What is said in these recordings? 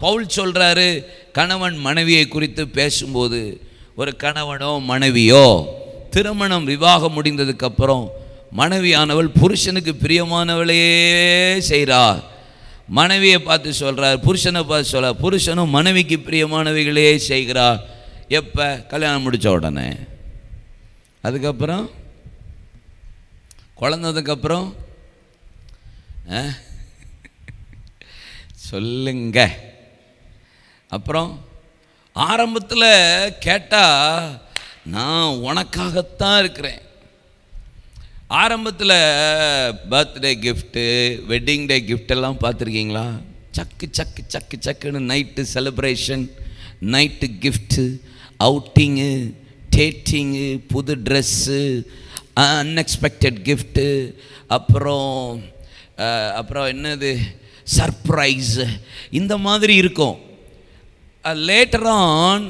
பவுல் சொல்றாரு கணவன் மனைவியை குறித்து பேசும்போது ஒரு கணவனோ மனைவியோ திருமணம் விவாகம் முடிந்ததுக்கு அப்புறம் மனைவியானவள் புருஷனுக்கு பிரியமானவளையே செய்கிறார். மனைவியை பார்த்து சொல்கிறார் புருஷனை பார்த்து சொல்ற புருஷனும் மனைவிக்கு பிரியமானவைகளே செய்கிறா எப்போ? கல்யாணம் முடிச்ச உடனே. அதுக்கப்புறம்? குழந்ததுக்கப்புறம்? சொல்லுங்கள் அப்புறம் ஆரம்பத்தில் கேட்டால் நான் உனக்காகத்தான் இருக்கிறேன். ஆரம்பத்தில் பர்த்டே கிஃப்ட்டு வெட்டிங் டே கிஃப்டெல்லாம் பார்த்துருக்கீங்களா? சக்கு சக்கு சக்கு சக்குன்னு night celebration night gift outing dating புது ட்ரெஸ்ஸு அன்எக்ஸ்பெக்டட் கிஃப்ட்டு அப்புறம் அப்புறம் என்னது? சர்ப்ரைஸு இந்த மாதிரி இருக்கும். Uh, லேட்டர் ஆன்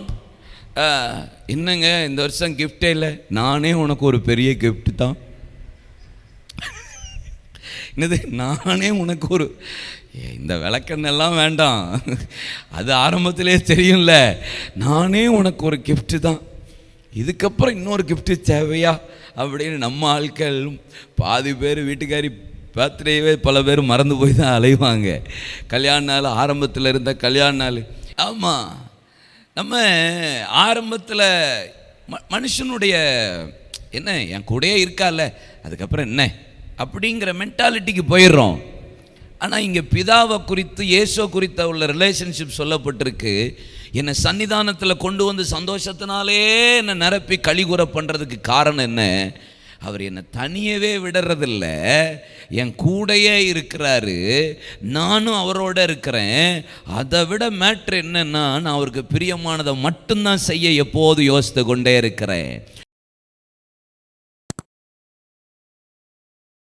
uh, என்னங்க இந்த வருஷம் கிஃப்டே இல்லை? நானே உனக்கு ஒரு பெரிய கிஃப்ட் தான். என்னது நானே உனக்கு ஒரு இந்த விளக்கண்ணெல்லாம் வேண்டாம். அது ஆரம்பத்திலே தெரியும்ல. நானே உனக்கு ஒரு கிஃப்ட்டு தான். இதுக்கப்புறம் இன்னொரு கிஃப்ட்டு தேவையா? அப்படின்னு நம்ம ஆட்கள் பாதி பேர் வீட்டுக்காரி பர்த்டேவே பல பேர் மறந்து போய் தான் அலைவாங்க. கல்யாண நாள் ஆரம்பத்தில் இருந்த கல்யாண நாள் ஆமாம் நம்ம ஆரம்பத்தில் ம மனுஷனுடைய என்ன என் கூடயே இருக்கால அதுக்கப்புறம் என்ன? அப்படிங்கிற மென்டாலிட்டிக்கு போயிடுறோம். ஆனால் இங்கே பிதாவை குறித்து ஏசோ குறித்த உள்ள ரிலேஷன்ஷிப் சொல்லப்பட்டிருக்கு. என்னை சன்னிதானத்தில் கொண்டு வந்து சந்தோஷத்தினாலே என்னை நிரப்பி கழிகுற பண்ணுறதுக்கு காரணம் என்ன? அவர் என்னை தனியவே விடுறதில்ல. என் கூடயே இருக்கிறாரு. நானும் அவரோட இருக்கிறேன். அதை விட மேட்ரு என்னென்னா நான் அவருக்கு பிரியமானதை மட்டும்தான் செய்ய எப்போது யோசித்து கொண்டே இருக்கிறேன்.